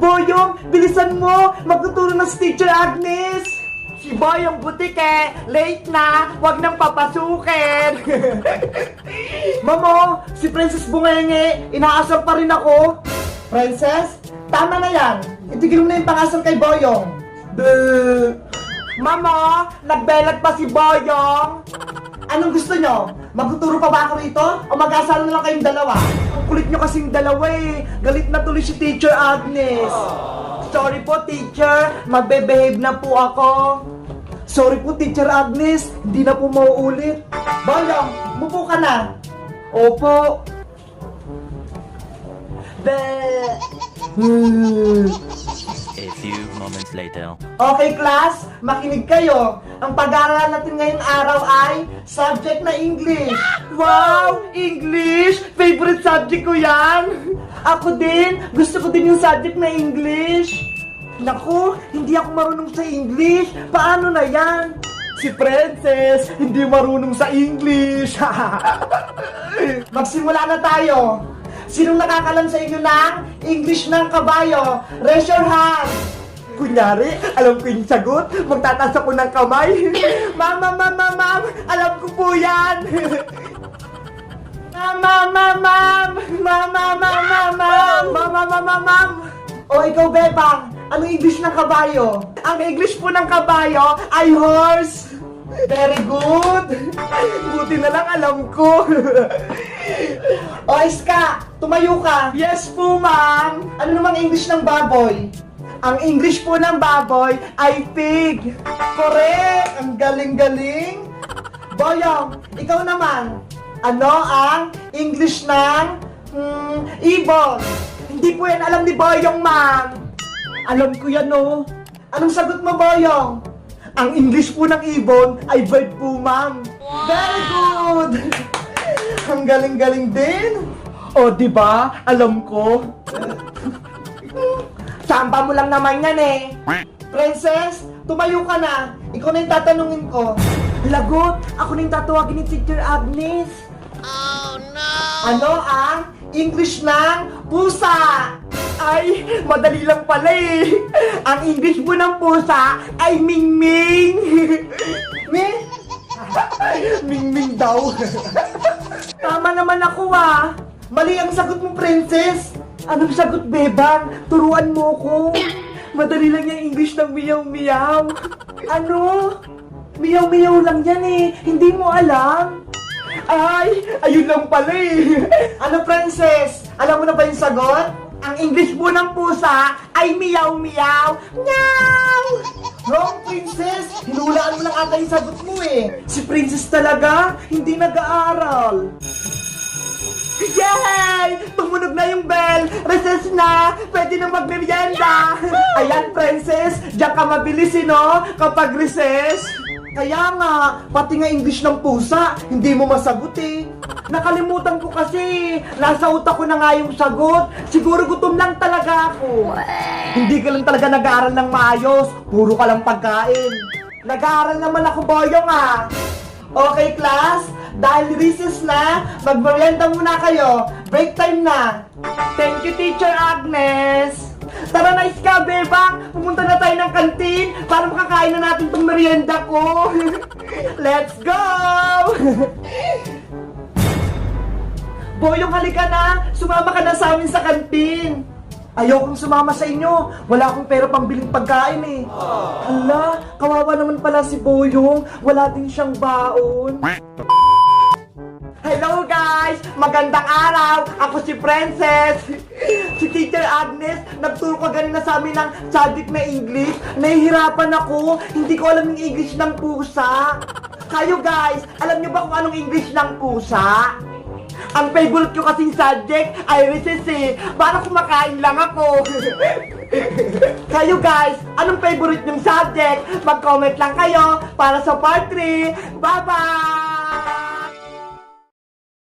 Boyong, bilisan mo! Magtuturo na si Teacher Agnes! Si Boyong butik eh! Late na! Huwag nang papasukin! Mamo, si Princess Bungenge, inaasar pa rin ako! Princess, tama na yan! Itigil mo na yung pangasar kay Boyong! Duh. Mama, nagbelag pa si Boyong! Anong gusto nyo? Magtuturo pa ba ako rito? O mag-asal na lang kayong dalawa? Ang kulit nyo kasing dalawa eh. Galit na tuloy si Teacher Agnes. Sorry po, teacher. Magbe-behave na po ako. Sorry po, Teacher Agnes. Hindi na po mauulit. Boyong, mupo ka na. Opo. Be. Hmm. A few moments later. Okay, class, makinig kayo. Ang pag-aaralan natin ngayong araw ay subject na English. Wow! English! Favorite subject ko yan! Ako din! Gusto ko din yung subject na English! Naku, hindi ako marunong sa English. Paano na yan? Si Princess, hindi marunong sa English. Magsimula na tayo. Sinong nakakalam sa inyo ng English ng kabayo? Raise your hand! Kunyari, alam ko yung sagot. Magtataas ako ng kamay. Mama, mama, ma'am, alam ko po yan. Mama, mama, mama, mama, ma'am, mama, mama, ma'am. O ikaw, Bebang, ano English ng kabayo? Ang English po ng kabayo ay horse. Very good. Buti na lang alam ko. o Iska, tumayo ka. Yes po, ma'am. Ano namang English ng baboy? Ang English po ng baboy ay pig. Correct! Ang galing-galing. Boyong, ikaw naman. Ano ang English ng mm, ibon? Hindi po yan alam ni Boyong, ma'am. Alam ko yan, no. Anong sagot mo, Boyong? Ang English po ng ibon ay bird po, ma'am. Very good! Ang galing-galing din. O, di ba? Alam ko. Samba mo lang naman yan eh. Princess, tumayo ka na. Ikaw na yung tatanungin ko. Lagot, ako na yung tatawagin ni Teacher Agnes. Oh no! Ano ang English ng pusa? Ay, madali lang pala eh. Ang English po ng pusa ay Ming-Ming. Ming? Ming-Ming daw. Tama naman ako ah. Mali ang sagot mo, princess. Anong sagot, bebang? Turuan mo ko. Madali lang yung English ng miyaw-miyaw. Ano? Miyaw-miyaw lang yan eh. Hindi mo alam. Ay, ayun lang pala eh. Ano, princess? Alam mo na ba yung sagot? Ang English po ng pusa ay miyaw-miyaw. Meow! Wrong, princess! Hinulaan mo lang ata yung sagot mo eh. Si princess talaga, hindi nag-aaral. Yay! Tumunog na yung bell! Recess na! Pwede na magmerienda! Ayan, princess! Diyan ka mabilis, eh, no? Kapag recess! Kaya nga, pati nga English ng pusa, hindi mo masagot eh. Nakalimutan ko kasi, nasa utak ko na nga yung sagot. Siguro gutom lang talaga ako. Hindi ka lang talaga nag-aaral ng maayos, puro ka lang pagkain. Nag-aaral naman ako, boyong ah. Okay, class? Dahil recess na, magmerienda muna kayo. Break time na. Thank you, Teacher Agnes. Tara na, Iska, Bebang. Pumunta na tayo ng kantin para makakain na natin itong merienda ko. Let's go! Boyong, halika na. Sumama ka na sa amin sa kantin. Ayokong sumama sa inyo. Wala akong pera pambiling pagkain eh. Hala, kawawa naman pala si Boyong. Wala din siyang baon. Hello guys! Magandang araw! Ako si Princess! si Teacher Agnes, nagturo ka ganina sa amin ng subject na English. Nahihirapan ako, hindi ko alam yung English ng pusa. Kayo guys, alam niyo ba kung anong English ng pusa? Ang favorite ko kasing subject ay recess eh. Para kumakain lang ako. kayo guys, anong favorite yung subject? Mag-comment lang kayo para sa part 3. Bye-bye!